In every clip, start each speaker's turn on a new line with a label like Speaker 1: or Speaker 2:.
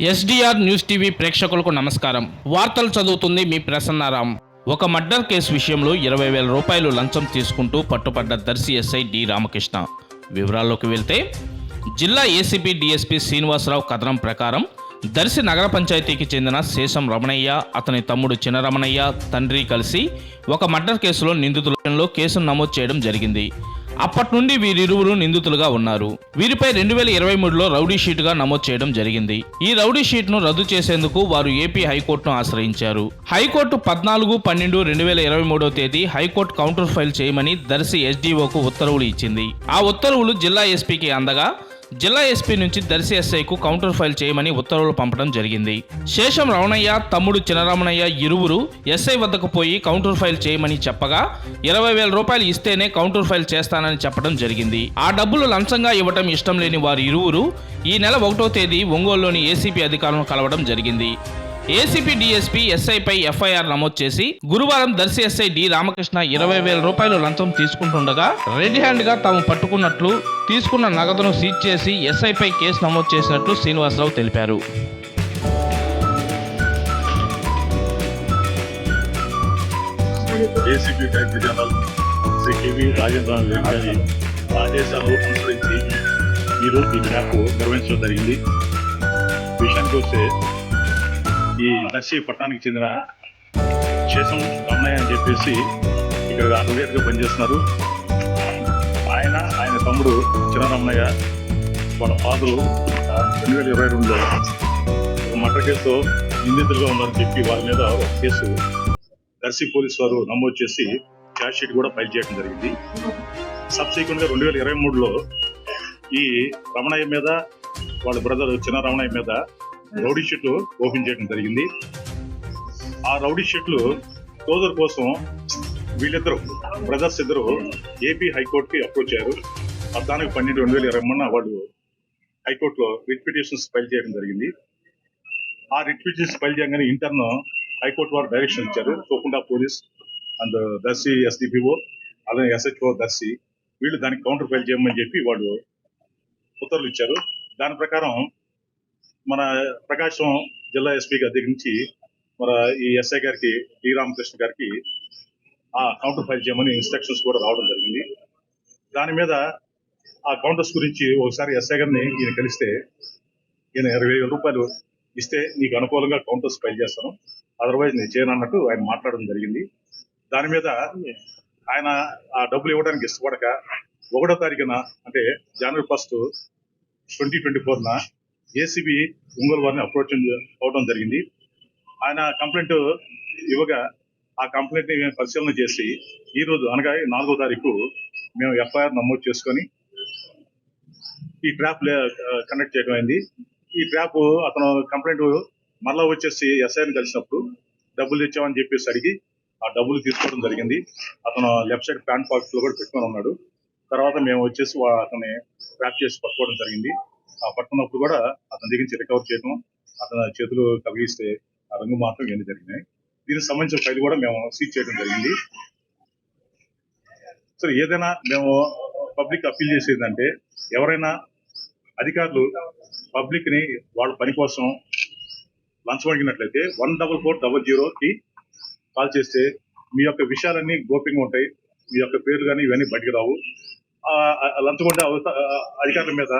Speaker 1: SDR news TV ప్రేక్షకులకు నమస్కారం. వార్తలు చదువుతుంది మీ ప్రసన్నారాం. ఒక మర్డర్ కేసు విషయంలో ఇరవై వేల రూపాయలు లంచం తీసుకుంటూ పట్టుపడ్డ దర్శి ఎస్ఐ డి రామకృష్ణ. వివరాల్లోకి వెళ్తే జిల్లా ఏసీపీ డిఎస్పీ శ్రీనివాసరావు కథనం ప్రకారం దర్శి నగర పంచాయతీకి చెందిన శేషం రమణయ్య అతని తమ్ముడు చిన్నరమణయ్య తండ్రి కలిసి ఒక మర్డర్ కేసులో నిందితులలో కేసును నమోదు చేయడం జరిగింది. అప్పటి నుండి వీరిరువురు నిందితులుగా ఉన్నారు. వీరిపై రెండు వేల ఇరవై మూడులో రౌడీ షీట్గా నమోదు చేయడం జరిగింది. ఈ రౌడీ షీట్ను రద్దు చేసేందుకు వారు ఏపీ హైకోర్టును ఆశ్రయించారు. హైకోర్టు పద్నాలుగు పన్నెండు రెండు వేల ఇరవై మూడో తేదీ హైకోర్టు కౌంటర్ ఫైల్ చేయమని దర్శి ఎస్డీఓకు ఉత్తర్వులు ఇచ్చింది. ఆ ఉత్తర్వులు జిల్లా ఎస్పీకి అందగా జిల్లా ఎస్పీ నుంచి దర్శి ఎస్ఐకు కౌంటర్ ఫైల్ చేయమని ఉత్తర్వులు పంపడం జరిగింది. శేషం రమణయ్య తమ్ముడు చినరమణయ్య ఇరువురు ఎస్ఐ వద్దకు పోయి కౌంటర్ ఫైల్ చేయమని చెప్పగా ఇరవై వేల రూపాయలు ఇస్తేనే కౌంటర్ ఫైల్ చేస్తానని చెప్పడం జరిగింది. ఆ డబ్బులు లంచంగా ఇవ్వటం ఇష్టం లేని వారు ఇరువురు ఈ నెల ఒకటో తేదీ ఒంగోలులోని ఏసీపీ అధికారులను కలవడం జరిగింది. ఏసీపీ డీఎస్పీ ఎస్ఐపై ఎఫ్ఐఆర్ నమోదు చేసి గురువారం దర్శి ఎస్ఐ డి రామకృష్ణ ఇరవై వేల రూపాయలు లంచం తీసుకుంటుండగా రెడ్ హ్యాండ్గా తాము పట్టుకున్నట్లు తీసుకున్న నగదును సీజ్ చేసి ఎస్ఐపై కేసు నమోదు చేసినట్లు శ్రీనివాసరావు తెలిపారు.
Speaker 2: ACP director general Shri KV Rajendra గారి ఆదేశాలు అనుసరించి ఈరోజు ఈ మ్యాప్ నిర్వహించడం జరిగింది. విషయానికి వస్తే ఈ దర్శి పట్టణానికి చెందిన శేషం రమణయ్య అని చెప్పేసి ఇక్కడ అడ్వకేట్గా పనిచేస్తున్నారు. ఆయన ఆయన తమ్ముడు చిన్నరమణయ్య వాళ్ళ ఫాదరు రెండు వేల ఇరవై రెండులో ఒక మర్డర్ కేసులో నిందితులుగా ఉన్నారని చెప్పి వాళ్ళ మీద ఒక కేసు దర్శి పోలీస్ వారు నమోదు చేసి ఛార్జ్ షీట్ కూడా ఫైల్ చేయడం జరిగింది. సబ్సిక్వెంట్గా రెండు వేల ఇరవై మూడులో ఈ రమణయ్య మీద వాళ్ళ బ్రదర్ చిన్న రమణయ్య మీద రౌడీ షెట్లు ఓపెన్ చేయడం జరిగింది. ఆ రౌడీ షెట్లు క్లోజర్ కోసం వీళ్ళిద్దరు బ్రదర్స్ ఇద్దరు ఏపీ హైకోర్టుకి అప్రోచ్ అయ్యారు. పద్నాలుగు పన్నెండు రెండు వేల ఇరవై మూడున వాళ్ళు హైకోర్టులో రిట్ పిటిషన్స్ ఫైల్ చేయడం జరిగింది. ఆ రిట్ పిటిషన్స్ ఫైల్ చేయగానే ఇంటర్న్ హైకోర్టు వారు డైరెక్షన్ ఇచ్చారు. తోకుండా పోలీస్ అండ్ దర్శి ఎస్డిపిఓ అలాగే ఎస్హెచ్ఓ దర్శి వీళ్ళు దానికి కౌంటర్ ఫైల్ చేయమని చెప్పి వాళ్ళు ఉత్తర్వులు ఇచ్చారు. దాని ప్రకారం మన ప్రకాశం జిల్లా ఎస్పీ గారి దగ్గర నుంచి మన ఈ ఎస్ఐ గారికి టి రామకృష్ణ గారికి ఆ కౌంటర్ ఫైల్ చేయమని ఇన్స్ట్రక్షన్స్ కూడా రావడం జరిగింది. దాని మీద ఆ కౌంటర్స్ గురించి ఒకసారి ఎస్ఐ గారిని ఈయన కలిస్తే ఈయన ఇరవై వేల రూపాయలు ఇస్తే నీకు అనుకూలంగా కౌంటర్స్ ఫైల్ చేస్తాను. అదర్వైజ్ నేను చేయను అన్నట్టు ఆయన మాట్లాడడం జరిగింది. దాని మీద ఆయన ఆ డబ్బులు ఇవ్వడానికి ఇష్టపడక ఒకటో తారీఖున అంటే జనవరి ఫస్ట్ ట్వంటీ ట్వంటీ ఫోర్న ఏసీబీ ఒంగోలు వారిని అప్రోచ్ అవడం జరిగింది. ఆయన కంప్లైంట్ ఇవ్వగా ఆ కంప్లైంట్ని మేము పరిశీలన చేసి ఈ రోజు అనగా నాలుగో తారీఖు మేము ఎఫ్ఐఆర్ నమోదు చేసుకొని ఈ ట్రాప్ కండక్ట్ చేయడం అయింది. ఈ ట్రాప్ అతను కంప్లైంట్ మళ్ళా వచ్చేసి ఎస్ఐని కలిసినప్పుడు డబ్బులు ఇచ్చామని చెప్పేసి అడిగి ఆ డబ్బులు తీసుకోవడం జరిగింది. అతను లెఫ్ట్ సైడ్ ప్యాంట్ పాకెట్లో కూడా పెట్టుకొని ఉన్నాడు. తర్వాత మేము వచ్చేసి అతని అతన్ని ట్రాప్ చేసి పట్టుకోవడం జరిగింది. పట్టుకున్నప్పుడు కూడా అతని దగ్గర నుంచి రికవర్ చేయడం అతని చేతులు తగిలిస్తే ఆ రంగు మాత్రం ఇవన్నీ జరిగినాయి. దీనికి సంబంధించిన ఫైల్ కూడా మేము సీజ్ చేయడం జరిగింది. సో ఏదైనా మేము పబ్లిక్ అప్పీల్ చేసేదంటే ఎవరైనా అధికారులు పబ్లిక్ని వాళ్ళ పని కోసం లంచం అడిగినట్లయితే వన్ డబల్ ఫోర్ డబల్ జీరోకి కాల్ చేస్తే మీ యొక్క విషయాలన్నీ గోప్యంగా ఉంటాయి. మీ యొక్క పేర్లు కానీ ఇవన్నీ బయటికి రావు. ఆ, లంచం అధికారుల మీద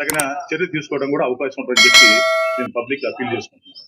Speaker 2: తగిన చర్య తీసుకోవడం కూడా అవకాశం ఉంటుందని చెప్పి నేను పబ్లిక్ అప్పీల్ చేసుకుంటున్నాను.